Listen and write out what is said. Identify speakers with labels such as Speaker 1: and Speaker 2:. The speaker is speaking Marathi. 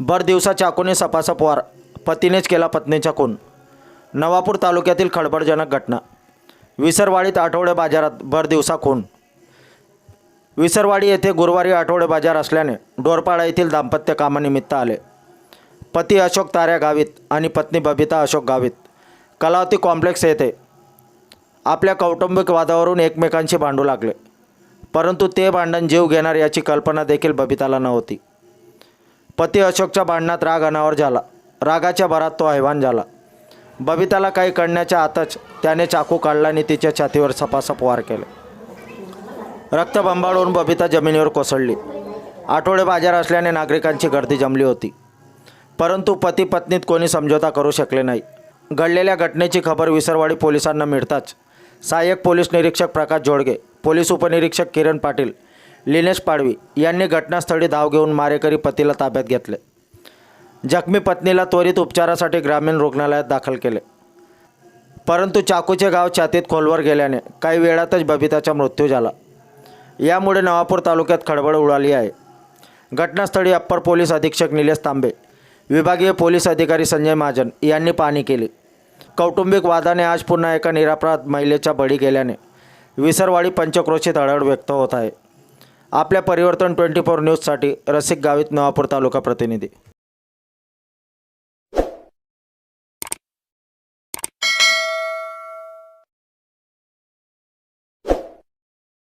Speaker 1: भरदिवसा चाकूने सपासप वार पतीनेच केला पत्नीचा खून. नवापूर तालुक्यातील खळबळजनक घटना. विसरवाडीत आठवडे बाजारात भर दिवसा खून. विसरवाडी येथे गुरुवारी आठवडे बाजार असल्याने डोरपाडा येथील दाम्पत्य कामानिमित्त आले. पती अशोक ताऱ्या गावित आणि पत्नी बबिता अशोक गावित. कलावती कॉम्प्लेक्स येथे. आपल्या कौटुंबिक वादावरून एकमेकांशी भांडू लागले. परंतु ते भांडण जीव घेणार याची कल्पना देखील बबिताला नव्हती. पती अशोकच्या भांडणात राग अनावर झाला. रागाच्या भरात तो हैवान झाला. बबिताला काही कळण्याच्या आतच त्याने चाकू काढला आणि तिच्या छातीवर सपासप वार केले. रक्त बंबाळून बबिता जमिनीवर कोसळली. आठवडे बाजार असल्याने नागरिकांची गर्दी जमली होती. परंतु पती पत्नीत कोणी समझोता करू शकले नाही. घडलेल्या घटनेची खबर विसरवाडी पोलिसांना मिळताच सहाय्यक पोलीस निरीक्षक प्रकाश जोडगे पोलीस उपनिरीक्षक किरण पाटील लिनेश पाडवी यांनी घटनास्थळी धाव घेऊन मारेकरी पतीला ताब्यात घेतले. जखमी पत्नीला त्वरित उपचारासाठी ग्रामीण रुग्णालयात दाखल केले. परंतु चाकूचे गाव छातीत खोलवर गेल्याने काही वेळातच बबिताचा मृत्यू झाला. यामुळे नवापूर तालुक्यात खळबळ उडाली आहे. घटनास्थळी अप्पर पोलीस अधीक्षक निलेश तांबे विभागीय पोलीस अधिकारी संजय महाजन यांनी पाहणी केली. कौटुंबिक वादाने आज पुन्हा एका निरापराध महिलेच्या बळी गेल्याने विसरवाडी पंचक्रोशीत हळहळ व्यक्त होत आहे. आपल्या परिवर्तन ट्वेंटी फोर न्यूजसाठी रसिक गावित नवापूर तालुका प्रतिनिधी.